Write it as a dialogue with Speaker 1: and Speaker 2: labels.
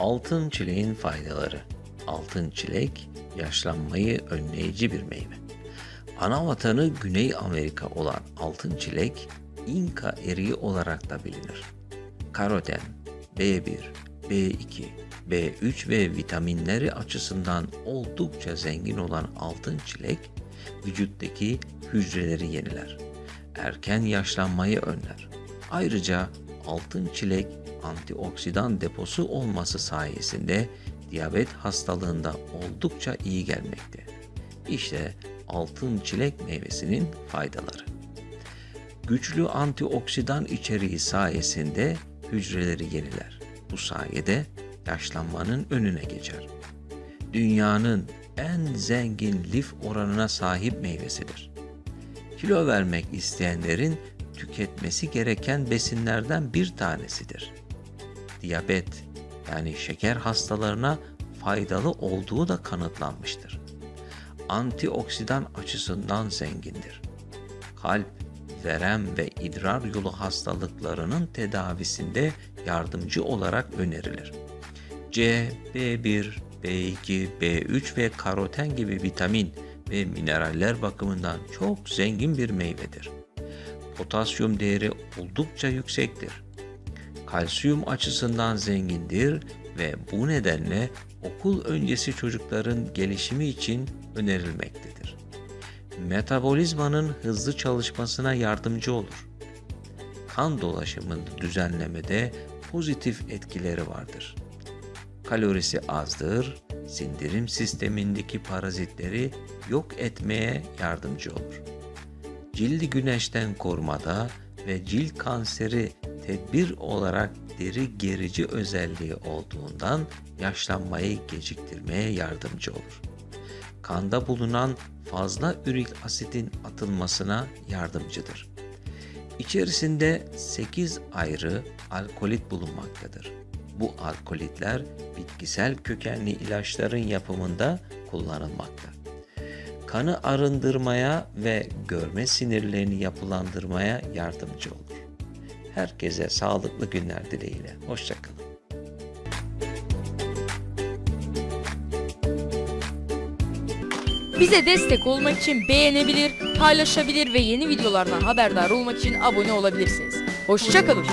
Speaker 1: Altın çileğin faydaları. Altın çilek yaşlanmayı önleyici bir meyve. Ana vatanı Güney Amerika olan altın çilek İnka eriği olarak da bilinir. Karoten, B1, B2, B3 ve vitaminleri açısından oldukça zengin olan altın çilek vücuttaki hücreleri yeniler. Erken yaşlanmayı önler. Ayrıca altın çilek antioksidan deposu olması sayesinde diyabet hastalığında oldukça iyi gelmekte. İşte altın çilek meyvesinin faydaları. Güçlü antioksidan içeriği sayesinde hücreleri yeniler. Bu sayede yaşlanmanın önüne geçer. Dünyanın en zengin lif oranına sahip meyvesidir. Kilo vermek isteyenlerin tüketmesi gereken besinlerden bir tanesidir. Diyabet yani şeker hastalarına faydalı olduğu da kanıtlanmıştır. Antioksidan açısından zengindir. Kalp, verem ve idrar yolu hastalıklarının tedavisinde yardımcı olarak önerilir. C, B1, B2, B3 ve karoten gibi vitamin ve mineraller bakımından çok zengin bir meyvedir. Potasyum değeri oldukça yüksektir. Kalsiyum açısından zengindir ve bu nedenle okul öncesi çocukların gelişimi için önerilmektedir. Metabolizmanın hızlı çalışmasına yardımcı olur. Kan dolaşımını düzenlemede pozitif etkileri vardır. Kalorisi azdır, sindirim sistemindeki parazitleri yok etmeye yardımcı olur. Cildi güneşten korumada ve cilt kanseri tedbir olarak deri gerici özelliği olduğundan yaşlanmayı geciktirmeye yardımcı olur. Kanda bulunan fazla ürik asitin atılmasına yardımcıdır. İçerisinde 8 ayrı alkolit bulunmaktadır. Bu alkolitler bitkisel kökenli ilaçların yapımında kullanılmakta. Kanı arındırmaya ve görme sinirlerini yapılandırmaya yardımcı olur. Herkese sağlıklı günler dileğiyle. Hoşçakalın.
Speaker 2: Bize destek olmak için beğenebilir, paylaşabilir ve yeni videolardan haberdar olmak için abone olabilirsiniz. Hoşçakalın.